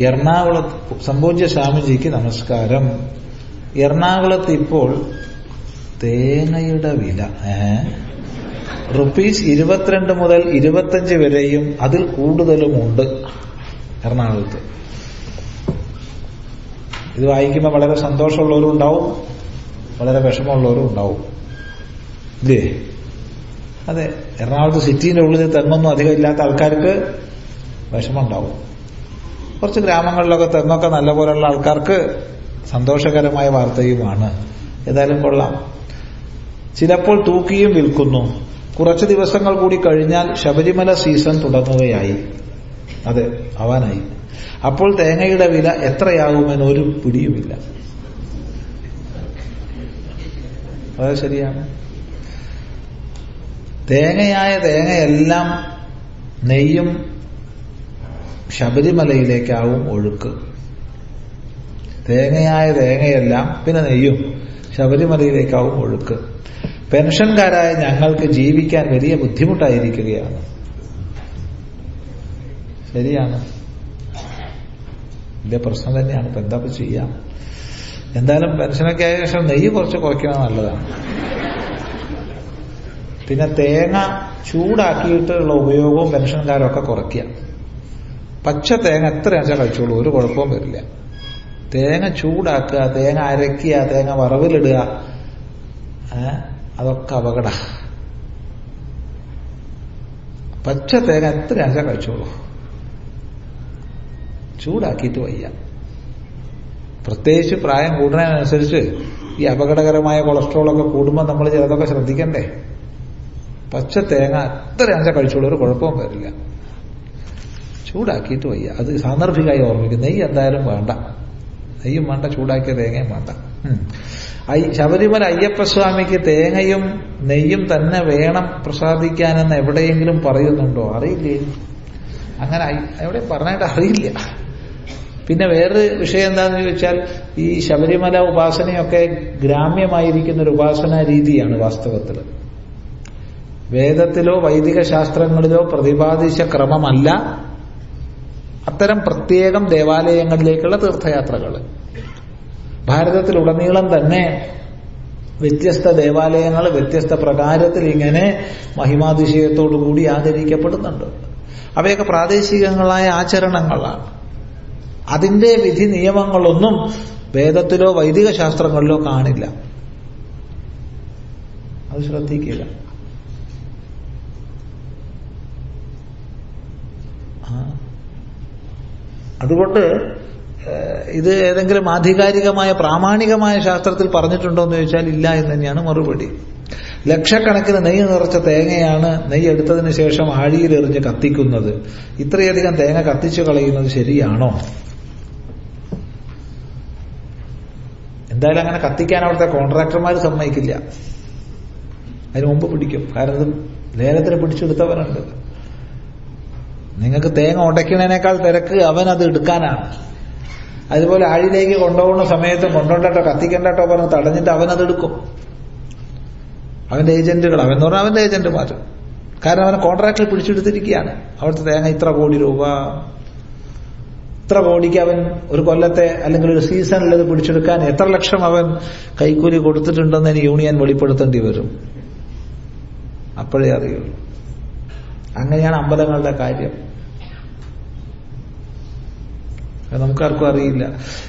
എറണാകുളത്ത് സംഭവിച്ച സ്വാമിജിക്ക് നമസ്കാരം. എറണാകുളത്ത് ഇപ്പോൾ തേങ്ങയുടെ വില റുപ്പീസ് ഇരുപത്തിരണ്ട് മുതൽ ഇരുപത്തഞ്ച് വരെയും അതിൽ കൂടുതലും ഉണ്ട് എറണാകുളത്ത്. ഇത് വായിക്കുമ്പോൾ വളരെ സന്തോഷമുള്ളവരും ഉണ്ടാവും വളരെ വിഷമമുള്ളവരും ഉണ്ടാവും. ഇല്ലേ? അതെ എറണാകുളത്ത് സിറ്റിന്റെ ഉള്ളിൽ തെങ്ങൊന്നും അധികം ഇല്ലാത്ത ആൾക്കാർക്ക് വിഷമമുണ്ടാവും കുറച്ച് ഗ്രാമങ്ങളിലൊക്കെ തെങ്ങൊക്കെ നല്ലപോലെയുള്ള ആൾക്കാർക്ക് സന്തോഷകരമായ വാർത്തയുമാണ്. ഏതായാലും കൊള്ളാം. ചിലപ്പോൾ തൂക്കിയും വിൽക്കുന്നു. കുറച്ച് ദിവസങ്ങൾ കൂടി കഴിഞ്ഞാൽ ശബരിമല സീസൺ തുടങ്ങുകയായി. അതെ ആവാനായി. അപ്പോൾ തേങ്ങയുടെ വില എത്രയാകുമെന്ന് ഒരു പിടിയുമില്ല. അത് ശരിയാണ്. തേങ്ങയായ തേങ്ങയെല്ലാം നെയ്യും ശബരിമലയിലേക്കാവും ഒഴുക്ക്. തേങ്ങയായ തേങ്ങയെല്ലാം പിന്നെ നെയ്യും ശബരിമലയിലേക്കാവും ഒഴുക്ക്. പെൻഷൻകാരായ ഞങ്ങൾക്ക് ജീവിക്കാൻ വലിയ ബുദ്ധിമുട്ടായിരിക്കുകയാണ്. ശരിയാണ്. വലിയ പ്രശ്നം തന്നെയാണ്. ഇപ്പൊ എന്താ ചെയ്യാം? എന്തായാലും പെൻഷനൊക്കെ ആയ ശേഷം നെയ്യ് കുറച്ച് കുറയ്ക്കുന്നത് നല്ലതാണ്. പിന്നെ തേങ്ങ ചൂടാക്കിയിട്ടുള്ള ഉപയോഗവും പെൻഷൻകാരൊക്കെ കുറയ്ക്കുക പച്ച തേങ്ങ എത്ര വെച്ചാൽ കഴിച്ചോളൂ ഒരു കുഴപ്പവും വരില്ല. തേങ്ങ ചൂടാക്കുക തേങ്ങ അരയ്ക്കുക തേങ്ങ വറവിലിടുക അതൊക്കെ അപകട. പച്ച തേങ്ങ എത്ര വെച്ചാൽ കഴിച്ചോളൂ. ചൂടാക്കിയിട്ട് വയ്യ. പ്രത്യേകിച്ച് പ്രായം കൂടുന്നതിനനുസരിച്ച് ഈ അപകടകരമായ കൊളസ്ട്രോളൊക്കെ കൂടുമ്പോൾ നമ്മൾ ചിലതൊക്കെ ശ്രദ്ധിക്കണ്ടേ? പച്ച തേങ്ങ എത്ര ആഴ്ച കഴിച്ചോളൂ ഒരു കുഴപ്പവും വരില്ല. ചൂടാക്കിയിട്ട് വയ്യ. അത് സാന്ദർഭികമായി ഓർമ്മിക്കും. നെയ്യ് എന്തായാലും വേണ്ട. നെയ്യും വേണ്ട ചൂടാക്കിയ തേങ്ങയും വേണ്ട. ശബരിമല അയ്യപ്പസ്വാമിക്ക് തേങ്ങയും നെയ്യും തന്നെ വേണം പ്രസാദിക്കാനെന്ന് എവിടെയെങ്കിലും പറയുന്നുണ്ടോ? അറിയില്ലേ? അങ്ങനെ എവിടെ പറഞ്ഞായിട്ട് അറിയില്ല. പിന്നെ വേറൊരു വിഷയം എന്താണെന്ന് ചോദിച്ചാൽ ഈ ശബരിമല ഉപാസനയൊക്കെ ഗ്രാമ്യമായിരിക്കുന്ന ഒരു ഉപാസനാ രീതിയാണ് വാസ്തവത്തിൽ വേദത്തിലോ വൈദിക ശാസ്ത്രങ്ങളിലോ പ്രതിപാദിച്ച ക്രമമല്ല. അത്തരം പ്രത്യേകം ദേവാലയങ്ങളിലേക്കുള്ള തീർത്ഥയാത്രകൾ. ഭാരതത്തിലുടനീളം തന്നെ വ്യത്യസ്ത ദേവാലയങ്ങൾ വ്യത്യസ്ത പ്രകാരത്തിൽ ഇങ്ങനെ മഹിമാതിശയത്തോടുകൂടി ആദരിക്കപ്പെടുന്നുണ്ട്. അവയൊക്കെ പ്രാദേശികങ്ങളായ ആചരണങ്ങളാണ്. അതിന്റെ വിധി നിയമങ്ങളൊന്നും വേദത്തിലോ വൈദിക ശാസ്ത്രങ്ങളിലോ കാണില്ല. അത് ശ്രദ്ധിക്കുക. അതുകൊണ്ട് ഇത് ഏതെങ്കിലും ആധികാരികമായ പ്രാമാണികമായ ശാസ്ത്രത്തിൽ പറഞ്ഞിട്ടുണ്ടോ എന്ന് ചോദിച്ചാൽ ഇല്ല എന്ന് തന്നെയാണ് മറുപടി. ലക്ഷക്കണക്കിന് നെയ്യ് നിറച്ച തേങ്ങയാണ് നെയ്യ് എടുത്തതിന് ശേഷം ആഴിയിലെറിഞ്ഞ് കത്തിക്കുന്നത്. ഇത്രയധികം തേങ്ങ കത്തിച്ചു കളയുന്നത് ശരിയാണോ? എന്തായാലും അങ്ങനെ കത്തിക്കാൻ അവിടുത്തെ കോൺട്രാക്ടർമാർ സമ്മതിക്കില്ല. അതിന് മുമ്പ് പിടിക്കും. കാരണം ലേലത്തിന് പിടിച്ചെടുത്തവനുണ്ട് നിങ്ങൾക്ക് തേങ്ങ ഉടയ്ക്കണേനേക്കാൾ തിരക്ക് അവൻ അത് എടുക്കാനാണ്. അതുപോലെ ആഴിലേക്ക് കൊണ്ടുപോകുന്ന സമയത്ത് കൊണ്ടോണ്ടോ കത്തിക്കണ്ടോ പറഞ്ഞ് തടഞ്ഞിട്ട് അവൻ അത് എടുക്കും. അവന്റെ ഏജന്റുകൾ അവൻ എന്ന് പറഞ്ഞാൽ അവന്റെ ഏജന്റുമാർ കാരണം അവനെ കോൺട്രാക്ടിൽ പിടിച്ചെടുത്തിരിക്കുകയാണ്. അവിടുത്തെ തേങ്ങ ഇത്ര കോടി രൂപ. ഇത്ര കോടിക്ക് അവൻ ഒരു കൊല്ലത്തെ അല്ലെങ്കിൽ ഒരു സീസണിൽ ഇത് പിടിച്ചെടുക്കാൻ എത്ര ലക്ഷം അവൻ കൈക്കൂലി കൊടുത്തിട്ടുണ്ടെന്ന് യൂണിയൻ വെളിപ്പെടുത്തേണ്ടി വരും. അപ്പോഴേ അറിയുള്ളൂ. അങ്ങനെയാണ് അമ്പലങ്ങളുടെ കാര്യം. നമുക്കാർക്കും അറിയില്ല.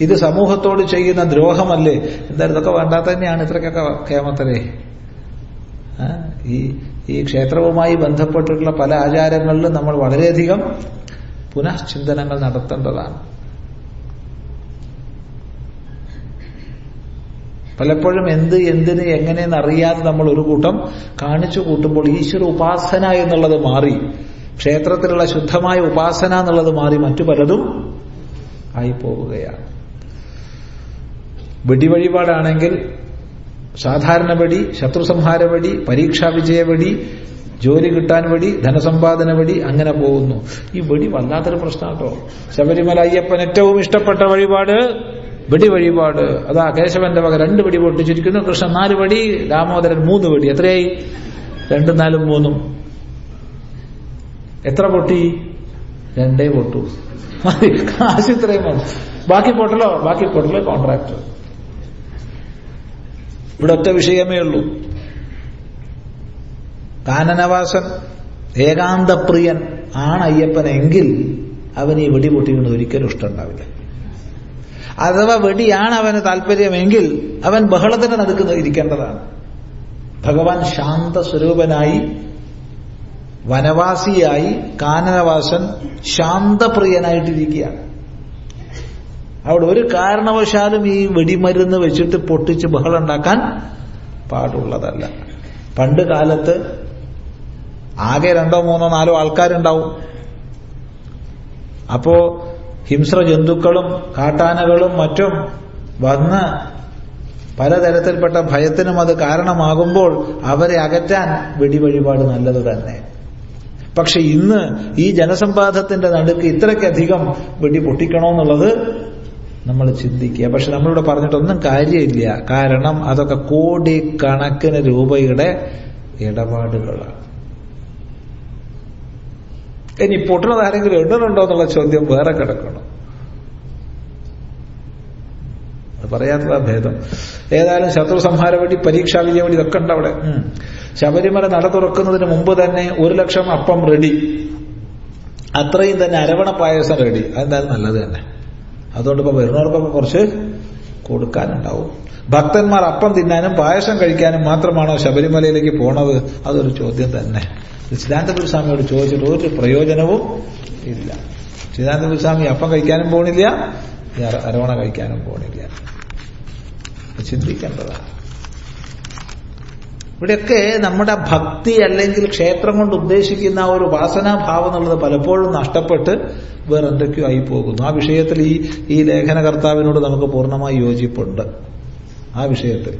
ഇത് സമൂഹത്തോട് ചെയ്യുന്ന ദ്രോഹമല്ലേ? എന്തായാലും ഇതൊക്കെ വേണ്ടാത്ത തന്നെയാണ് ഇത്രക്കൊക്കെ കേമത്തരെ ഈ ഈ ക്ഷേത്രവുമായി ബന്ധപ്പെട്ടിട്ടുള്ള പല ആചാരങ്ങളിലും നമ്മൾ വളരെയധികം പുനഃചിന്തനങ്ങൾ നടത്തേണ്ടതാണ്. പലപ്പോഴും എന്ത് എന്തിന് എങ്ങനെയെന്ന് അറിയാതെ നമ്മൾ ഒരു കൂട്ടം കാണിച്ചു കൂട്ടുമ്പോൾ ഈശ്വര ഉപാസന എന്നുള്ളത് മാറി ക്ഷേത്രത്തിലുള്ള ശുദ്ധമായ ഉപാസന എന്നുള്ളത് മാറി മറ്റു പലതും ആയി പോവുകയാണ് വെടിവഴിപാടാണെങ്കിൽ സാധാരണ വെടി ശത്രുസംഹാര വെടി പരീക്ഷാ വിജയ വെടി ജോലി കിട്ടാൻ വഴി ധനസമ്പാദന വഴി അങ്ങനെ പോകുന്നു. ഈ വെടി വല്ലാത്തൊരു പ്രശ്നമാട്ടോ ശബരിമല അയ്യപ്പൻ ഏറ്റവും ഇഷ്ടപ്പെട്ട വഴിപാട് വെടി വഴിപാട് അതാ കേശവന്റെ വക രണ്ട് വെടി പൊട്ടിച്ചിരിക്കുന്നു. കൃഷ്ണൻ നാല് വടി ദാമോദരൻ മൂന്ന് വെടി. എത്രയായി? രണ്ടും നാലും മൂന്നും. എത്ര പൊട്ടി? രണ്ടേ പൊട്ടു. കാശ് ഇത്രയും ബാക്കി പൊട്ടലോ? ബാക്കി പൊട്ടലോ കോൺട്രാക്ടർ ഇവിടെ ഒറ്റ വിഷയമേ ഉള്ളൂ. കാനനവാസൻ ഏകാന്തപ്രിയൻ ആണ് അയ്യപ്പനെങ്കിൽ അവൻ ഈ വെടി ഒരിക്കലും ഇഷ്ടമുണ്ടാവില്ല. അഥവാ വെടിയാണ് അവന് താല്പര്യമെങ്കിൽ അവൻ ബഹളത്തിന് നടുക്കുന്ന ഇരിക്കേണ്ടതാണ്. ഭഗവാൻ ശാന്ത സ്വരൂപനായി വനവാസിയായി കാനനവാസൻ ശാന്തപ്രിയനായിട്ടിരിക്കുകയാണ്. അവിടെ ഒരു കാരണവശാലും ഈ വെടിമരുന്ന് വെച്ചിട്ട് പൊട്ടിച്ച് ബഹളം ഉണ്ടാക്കാൻ പാടുള്ളതല്ല. പണ്ട് കാലത്ത് ആകെ രണ്ടോ മൂന്നോ നാലോ ആൾക്കാരുണ്ടാവും. അപ്പോ ഹിംസ്ര ജന്തുക്കളും കാട്ടാനകളും മറ്റും വന്ന് പലതരത്തിൽപ്പെട്ട ഭയത്തിനും അത് കാരണമാകുമ്പോൾ അവരെ അകറ്റാൻ വെടിവഴിപാട് നല്ലത് തന്നെ പക്ഷെ ഇന്ന് ഈ ജനസമ്പാദത്തിന്റെ നടുക്ക് ഇത്രയ്ക്കധികം വെടി പൊട്ടിക്കണമെന്നുള്ളത് നമ്മൾ ചിന്തിക്കുക. പക്ഷെ നമ്മളിവിടെ പറഞ്ഞിട്ടൊന്നും കാര്യമില്ല. കാരണം അതൊക്കെ കോടിക്കണക്കിന് രൂപയുടെ ഇടപാടുകളാണ്. ഇനി പൊട്ടണത് ആരെങ്കിലും എണ്ണുന്നുണ്ടോ എന്നുള്ള ചോദ്യം വേറെ കിടക്കണം. അത് പറയാത്തതാ ഭേദം. ഏതായാലും ശത്രു സംഹാര വേണ്ടി പരീക്ഷാ വിജയ വേണ്ടി ഇതൊക്കെ ഉണ്ട് അവിടെ. ശബരിമല നട തുറക്കുന്നതിന് മുമ്പ് തന്നെ ഒരു ലക്ഷം അപ്പം റെഡി. അത്രയും തന്നെ അരവണ പായസം റെഡി. അതെന്തായാലും നല്ലത് തന്നെ. അതുകൊണ്ട് ഇപ്പൊ വരുന്നവർക്കൊക്കെ കുറച്ച് കൊടുക്കാനുണ്ടാവും. ഭക്തന്മാർ അപ്പം തിന്നാനും പായസം കഴിക്കാനും മാത്രമാണോ ശബരിമലയിലേക്ക് പോണത്? അതൊരു ചോദ്യം തന്നെ. ചിദാനന്ദപുര സ്വാമിയോട് ചോദിച്ചിട്ട് ഒരു പ്രയോജനവും ഇല്ല. ചിദാനന്ദപുര സ്വാമി അപ്പം കഴിക്കാനും പോണില്ല അരവണ കഴിക്കാനും പോണില്ല. ചിന്തിക്കേണ്ടതാണ്. ഇവിടെയൊക്കെ നമ്മുടെ ഭക്തി അല്ലെങ്കിൽ ക്ഷേത്രം കൊണ്ട് ഉദ്ദേശിക്കുന്ന ഒരു വാസനാഭാവം എന്നുള്ളത് പലപ്പോഴും നഷ്ടപ്പെട്ട് വേറെ എന്തൊക്കെയോ ആയി പോകുന്നു ആ വിഷയത്തിൽ ഈ ഈ ലേഖനകർത്താവിനോട് നമുക്ക് പൂർണമായി യോജിപ്പുണ്ട്. ആ വിഷയത്തിൽ.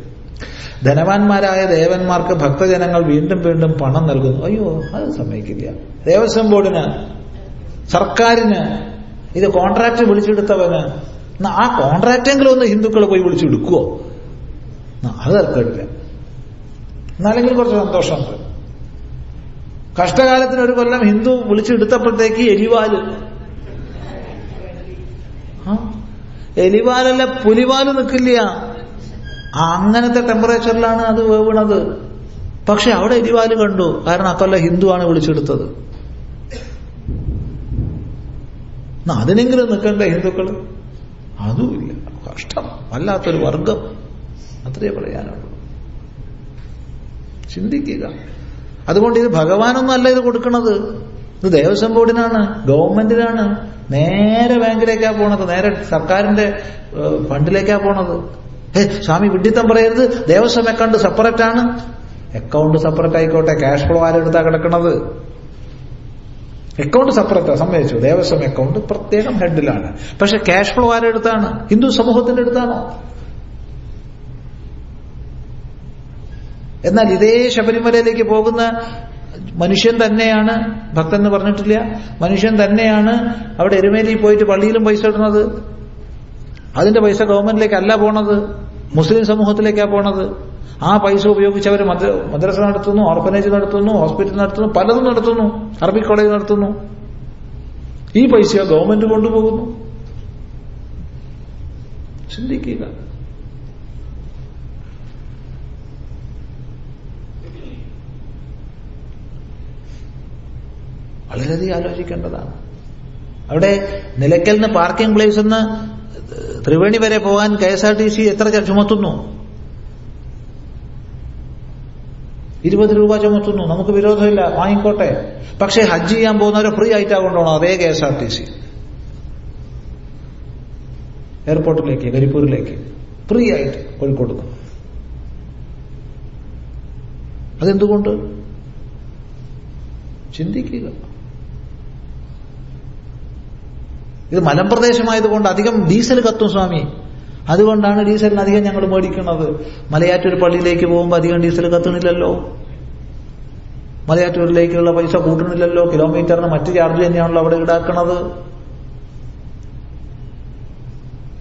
ധനവാന്മാരായ ദേവന്മാർക്ക് ഭക്തജനങ്ങൾ വീണ്ടും വീണ്ടും പണം നൽകുന്നു. അയ്യോ അത് സമ്മതിക്കില്ല. ദേവസ്വം ബോർഡിന് സർക്കാരിന് ഇത് കോൺട്രാക്ട് വിളിച്ചെടുത്തവന് ആ കോൺട്രാക്റ്റെങ്കിലും ഒന്ന് ഹിന്ദുക്കൾ പോയി വിളിച്ചെടുക്കുവോ അത് തർക്കമില്ല എന്നാലെങ്കിൽ കുറച്ച് സന്തോഷമുണ്ട്. കഷ്ടകാലത്തിന് ഒരു കൊല്ലം ഹിന്ദു വിളിച്ചെടുത്തപ്പോഴത്തേക്ക് എലിവാൽ. എലിവാലല്ല പുലിവാൽ നിൽക്കില്ല. അങ്ങനത്തെ ടെമ്പറേച്ചറിലാണ് അത് വേവണത്. പക്ഷെ അവിടെ എലിവാൽ കണ്ടു. കാരണം അക്കൊല്ല ഹിന്ദുവാണ് വിളിച്ചെടുത്തത്. അതിനെങ്കിലും നിൽക്കണ്ടേ ഹിന്ദുക്കൾ അതുമില്ല. കഷ്ടം. വല്ലാത്തൊരു വർഗം. അത്രേ പറയാനുള്ളൂ. ചിന്തിക്കുക. അതുകൊണ്ട് ഇത് അല്ല ഇത് കൊടുക്കുന്നത് ഇത് ദേവസ്വം ബോർഡിനാണ് ഗവൺമെന്റിനാണ്. നേരെ ബാങ്കിലേക്കാ പോണത്. നേരെ സർക്കാരിന്റെ ഫണ്ടിലേക്കാ പോണത്. ഏ സ്വാമി വിഡിത്തം പറയരുത്. ദേവസ്വം അക്കൗണ്ട് സെപ്പറേറ്റ് ആണ്. അക്കൗണ്ട് സെപ്പറേറ്റ് ആയിക്കോട്ടെ. ക്യാഷ് ഫ്ലോ ആരെടുത്താ കിടക്കുന്നത് അക്കൗണ്ട് സെപ്പറേറ്റാ സമ്മതിച്ചു. ദേവസ്വം അക്കൗണ്ട് പ്രത്യേകം ഹെഡിലാണ് പക്ഷെ ക്യാഷ് ഫ്ലോ ആരെടുത്താണ് ഹിന്ദു സമൂഹത്തിന്റെ അടുത്താണോ? എന്നാൽ ഇതേ ശബരിമലയിലേക്ക് പോകുന്ന മനുഷ്യൻ തന്നെയാണ് ഭക്തൻ എന്ന് പറഞ്ഞിട്ടില്ല മനുഷ്യൻ തന്നെയാണ് അവിടെ എരുമേലി പോയിട്ട് പള്ളിയിലും പൈസ ഇടുന്നത്. അതിന്റെ പൈസ ഗവൺമെന്റിലേക്കല്ല പോണത് മുസ്ലിം സമൂഹത്തിലേക്കാ പോണത്. ആ പൈസ ഉപയോഗിച്ച് അവർ മദ്രസ നടത്തുന്നു ഓർഫനേജ് നടത്തുന്നു ഹോസ്പിറ്റൽ നടത്തുന്നു പലതും നടത്തുന്നു അറബിക് കോളേജ് നടത്തുന്നു. ഈ പൈസ ഗവൺമെന്റ് കൊണ്ടുപോകുന്നു. ചിന്തിക്കുക. വളരെയധികം ആലോചിക്കേണ്ടതാണ്. അവിടെ നിലയ്ക്കലിന് പാർക്കിംഗ് പ്ലേസ് എന്ന് ത്രിവേണി വരെ പോകാൻ K S R T C എത്ര ചുമത്തുന്നു? ഇരുപത് രൂപ ചുമത്തുന്നു. നമുക്ക് വിരോധമില്ല. വാങ്ങിക്കോട്ടെ. പക്ഷെ ഹജ്ജ് ചെയ്യാൻ പോകുന്നവരെ ഫ്രീ ആയിട്ടാ കൊണ്ടുപോകണം അതേ K S R T C? എയർപോർട്ടിലേക്ക് കരിപ്പൂരിലേക്ക്. ഫ്രീ ആയിട്ട് കോഴിക്കോട്. നിന്ന് അതെന്തുകൊണ്ട്? ചിന്തിക്കുക. ഇത് മലമ്പ്രദേശമായതുകൊണ്ട് അധികം ഡീസൽ കത്തും സ്വാമി. അതുകൊണ്ടാണ് ഡീസലിന് അധികം ഞങ്ങൾ മേടിക്കുന്നത്. മലയാറ്റൂർ പള്ളിയിലേക്ക് പോകുമ്പോൾ അധികം ഡീസൽ കത്തണില്ലല്ലോ മലയാറ്റൂരിലേക്കുള്ള പൈസ കൂട്ടണില്ലല്ലോ കിലോമീറ്ററിന് മറ്റു ചാർജ് തന്നെയാണല്ലോ അവിടെ ഈടാക്കണത്.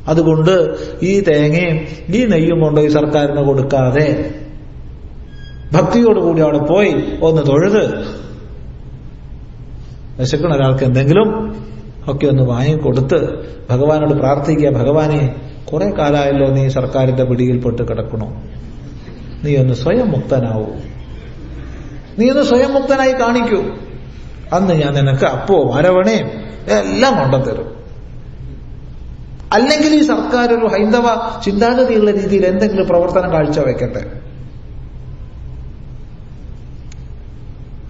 അതുകൊണ്ട് ഈ തേങ്ങയും ഈ നെയ്യും കൊണ്ട് ഈ സർക്കാരിന് കൊടുക്കാതെ ഭക്തിയോടുകൂടി അവിടെ പോയി ഒന്ന് തൊഴുത്. വിശക്കണ ഒരാൾക്ക് എന്തെങ്കിലും ഒക്കെ ഒന്ന് വാങ്ങിക്കൊടുത്ത് ഭഗവാനോട് പ്രാർത്ഥിക്കുക ഭഗവാനെ കുറെ കാലമായല്ലോ നീ സർക്കാരിന്റെ പിടിയിൽപ്പെട്ട് കിടക്കണോ. നീ ഒന്ന് സ്വയം മുക്തനാവൂ. നീ ഒന്ന് സ്വയം മുക്തനായി കാണിക്കൂ. അന്ന് ഞാൻ നിനക്ക് അപ്പോ അരവണയും എല്ലാം കൊണ്ടുതരും. അല്ലെങ്കിൽ ഈ സർക്കാർ ഒരു ഹൈന്ദവ ചിന്താഗതിയുള്ള രീതിയിൽ എന്തെങ്കിലും പ്രവർത്തനം കാഴ്ചവെക്കട്ടെ.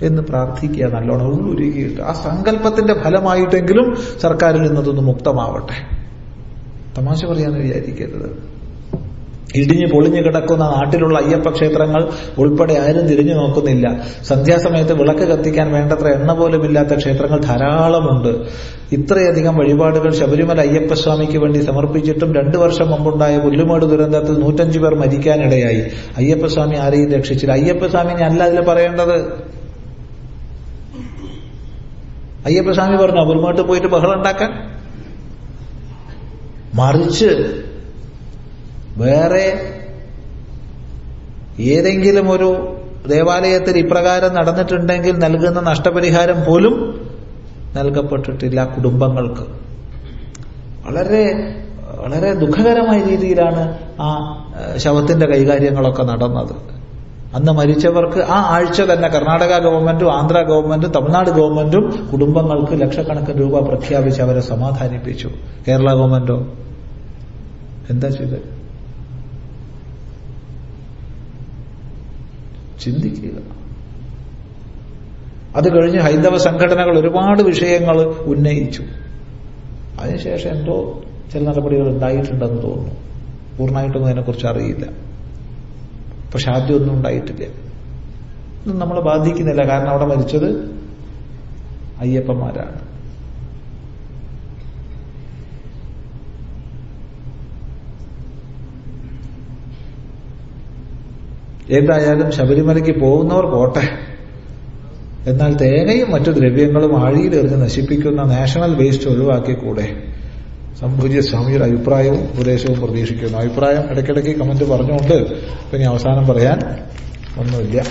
എന്ന് പ്രാർത്ഥിക്കുക നല്ലോണം. ഉള്ളുരുകിയിട്ട് ആ സങ്കല്പത്തിന്റെ ഫലമായിട്ടെങ്കിലും സർക്കാരിൽ നിന്നതൊന്ന് മുക്തമാവട്ടെ. തമാശ പറയാന്ന് വിചാരിക്കരുത്. ഇടിഞ്ഞു പൊളിഞ്ഞു കിടക്കുന്ന നാട്ടിലുള്ള അയ്യപ്പ ക്ഷേത്രങ്ങൾ ഉൾപ്പെടെ ആരും തിരിഞ്ഞു നോക്കുന്നില്ല. സന്ധ്യാസമയത്ത് വിളക്ക് കത്തിക്കാൻ വേണ്ടത്ര എണ്ണ പോലും ഇല്ലാത്ത ക്ഷേത്രങ്ങൾ ധാരാളമുണ്ട്. ഇത്രയധികം വഴിപാടുകൾ ശബരിമല അയ്യപ്പസ്വാമിക്ക് വേണ്ടി സമർപ്പിച്ചിട്ടും രണ്ടു വർഷം മുമ്പുണ്ടായ പുല്ലുമേട് ദുരന്തത്തിൽ നൂറ്റഞ്ചു പേർ മരിക്കാനിടയായി. അയ്യപ്പസ്വാമി ആരെയും രക്ഷിച്ചില്ല. അയ്യപ്പസ്വാമി അല്ല അതിൽ പറയേണ്ടത്. അയ്യപ്പസ്വാമി പറഞ്ഞു അവരുമായിട്ട് പോയിട്ട് ബഹളം ഉണ്ടാക്കാൻ? മറിച്ച് വേറെ ഏതെങ്കിലും ഒരു ദേവാലയത്തിൽ ഇപ്രകാരം നടന്നിട്ടുണ്ടെങ്കിൽ നൽകുന്ന നഷ്ടപരിഹാരം പോലും നൽകപ്പെട്ടിട്ടില്ല കുടുംബങ്ങൾക്ക്. വളരെ വളരെ ദുഃഖകരമായ രീതിയിലാണ് ആ ശവത്തിന്റെ കൈകാര്യങ്ങളൊക്കെ നടന്നത്. അന്ന് മരിച്ചവർക്ക് ആ ആഴ്ച തന്നെ കർണാടക ഗവൺമെന്റും ആന്ധ്ര ഗവൺമെന്റും തമിഴ്നാട് ഗവൺമെന്റും കുടുംബങ്ങൾക്ക് ലക്ഷക്കണക്കിന് രൂപ പ്രഖ്യാപിച്ച് അവരെ സമാധാനിപ്പിച്ചു. കേരള ഗവൺമെന്റോ? എന്താ ചെയ്തത്? ചിന്തിക്കുക. അത് കഴിഞ്ഞ് ഹൈന്ദവ സംഘടനകൾ ഒരുപാട് വിഷയങ്ങൾ ഉന്നയിച്ചു. അതിനുശേഷം എന്തോ ചില നടപടികൾ ഉണ്ടായിട്ടുണ്ടെന്ന് തോന്നുന്നു. പൂർണമായിട്ടൊന്നും അതിനെക്കുറിച്ച് അറിയില്ല. പക്ഷെ ആദ്യമൊന്നും ഉണ്ടായിട്ടില്ല. നമ്മളെ ബാധിക്കുന്നില്ല. കാരണം അവിടെ മരിച്ചത് അയ്യപ്പന്മാരാണ്. എന്തായാലും ശബരിമലയ്ക്ക് പോകുന്നവർ പോട്ടെ. എന്നാൽ തേങ്ങയും മറ്റു ദ്രവ്യങ്ങളും ആഴിയിലെറിഞ്ഞ് നശിപ്പിക്കുന്ന നാഷണൽ വേസ്റ്റ് ഒഴിവാക്കിക്കൂടെ? സംഭൂജ്യ സ്വാമിയുടെ അഭിപ്രായവും ഉപദേശവും പ്രതീക്ഷിക്കുന്നു. അഭിപ്രായം ഇടയ്ക്കിടയ്ക്ക് കമന്റ് പറഞ്ഞുകൊണ്ട് പിന്നെ അവസാനം പറയാൻ ഒന്നുമില്ല.